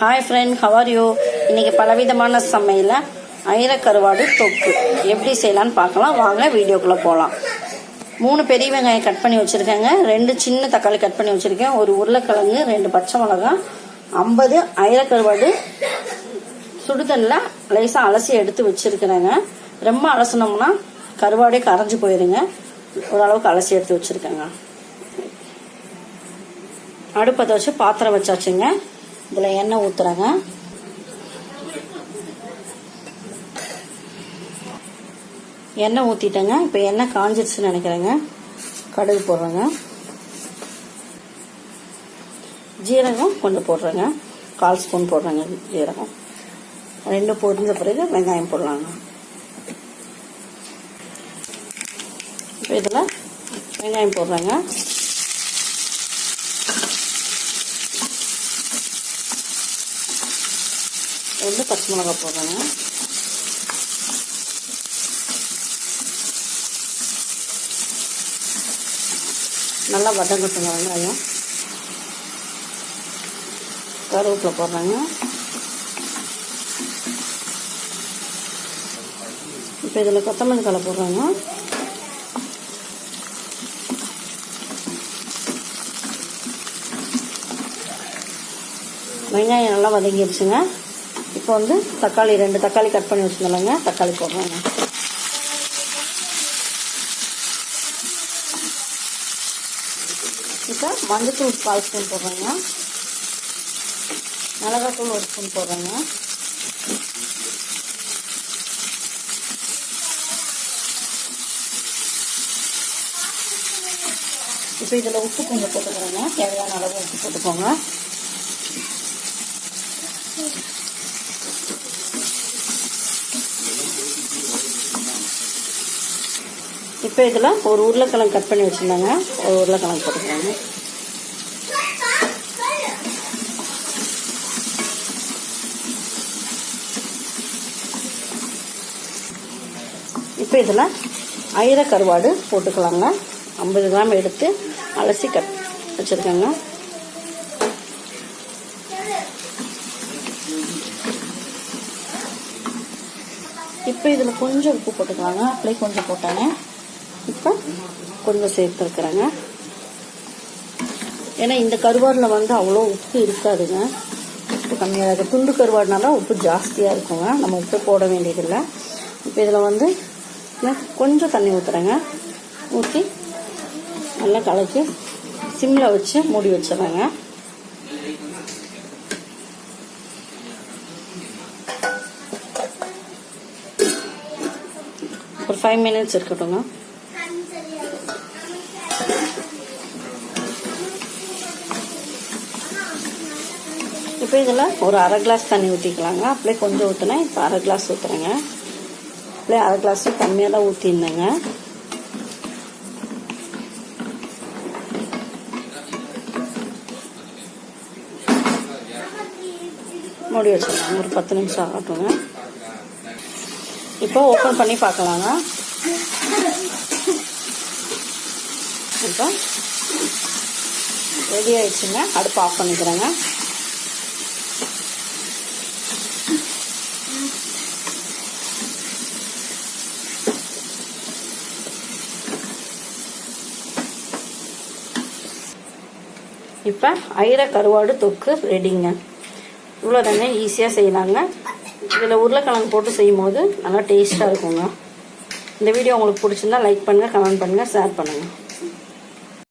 Hi friend how are you இன்னைக்கு பலவிதமான சமையலில் ஐரக்கருவாடு தொக்கு. எப்படி செய்யலான்னு பார்க்கலாம். வாங்க வீடியோக்குள்ளே போகலாம் மூணு பெரிய வெங்காயம் கட் பண்ணி வச்சுருக்கேங்க. ரெண்டு சின்ன தக்காளி கட் பண்ணி வச்சுருக்கேன். ஒரு உருளைக்கிழங்கு ரெண்டு பச்சை மிளகாய் ஐம்பது ஐரக்கருவாடு சுடுதண்ணில் லேசாக அலசி எடுத்து வச்சுருக்கிறேங்க. ரொம்ப அலசினோம்னா கருவாடே கரைஞ்சி போயிருங்க. ஓரளவுக்கு அலசி எடுத்து வச்சுருக்கேங்க. அடுப்பத்தை வச்சு பாத்திரம் வச்சாச்சுங்க. இதில் எண்ணெய் ஊற்றுறேங்க எண்ணெய் ஊற்றிட்டேங்க இப்போ எண்ணெய் காஞ்சிருச்சுன்னு நினைக்கிறேங்க. கடுகு போடுறேங்க. ஜீரகம் கொஞ்சம் போடுறேங்க. கால் ஸ்பூன் போடுறேங்க ஜீரகம். ரெண்டு பொரிஞ்ச பிறகு வெங்காயம் போடலாங்க. இப்போ இதில் வெங்காயம் போடுறேங்க. ரெண்டு பச்சை மிளகாய் போடுறேங்க. நல்லா வதங்கட்டுங்க வெங்காயம். கருவேப்பிலை போடுறாங்க. இப்போ இதில் கொத்தமல்லி தலை போடுறாங்க. வெங்காயம் நல்லா வதங்கிடுச்சுங்க. இப்போ வந்து தக்காளி ரெண்டு தக்காளி கட் பண்ணி வச்சுருந்தோங்க தக்காளி போடுறேங்க இப்போ மஞ்சத்தூள் கால் ஸ்பூன் போடுறேங்க. மிளகாத்தூள் ஒரு ஸ்பூன் போடுறேங்க. இப்போ இதில் உப்பு கொஞ்சம் போட்டுக்கிறோங்க தேவையான அளவு உப்பு போட்டுக்கோங்க. இப்போ இதில் ஒரு உருளைக்கிழங்கு கட் பண்ணி வச்சுருந்தாங்க. ஒரு உருளைக்கிழங்கு போட்டுக்கிறாங்க. இப்போ இதில் ஐர கருவாடு போட்டுக்கலாங்க. ஐம்பது கிராம் எடுத்து அலசி கட் வச்சுருக்கேங்க. இப்போ இதில் கொஞ்சம் உப்பு போட்டுக்கலாங்க. அப்படியே கொஞ்சம் போட்டாங்க இப்போ கொஞ்சம் சேர்த்துருக்குறேங்க. ஏன்னா இந்த கருவாடில் வந்து அவ்வளோ உப்பு இருக்காதுங்க. உப்பு கம்மியாக இருக்குது துண்டு கருவாடுனால உப்பு ஜாஸ்தியாக இருக்குங்க. நம்ம உப்பு போட வேண்டியதில்லை. இப்போ இதில் வந்து கொஞ்சம் தண்ணி ஊற்றுறேங்க ஊற்றி நல்லா கலக்கி சிம்மில் வச்சு மூடி வச்சிடுறேங்க. ஒரு ஃபைவ் மினிட்ஸ் இருக்கட்டுங்க இப்போ இதில் ஒரு அரை கிளாஸ் தண்ணி ஊற்றிக்கலாங்க அப்படியே கொஞ்சம் ஊற்றினேன் இப்போ அரை கிளாஸ் ஊற்றுறேங்க அப்படியே அரை கிளாஸும் கம்மியாக தான் ஊற்றிருந்தேங்க மூடி வச்சுக்கலாம் ஒரு பத்து நிமிஷம் ஆகட்டுங்க. இப்போ ஓப்பன் பண்ணி பார்க்கலாங்க. இப்போ ரெடி ஆயிடுச்சுங்க. அடுப்பு ஆஃப் பண்ணிக்கிறேங்க. இப்போ ஐர கருவாடு தொக்கு ரெடிங்க இவ்வளோ தாங்க ஈஸியாக செய்யலாங்க. இதில் உருளைக்கிழங்கு போட்டு செய்யும் போது நல்லா டேஸ்ட்டாக இருக்குங்க. இந்த வீடியோ உங்களுக்கு பிடிச்சிருந்தா லைக் பண்ணுங்கள் கமெண்ட் பண்ணுங்கள் ஷேர் பண்ணுங்கள்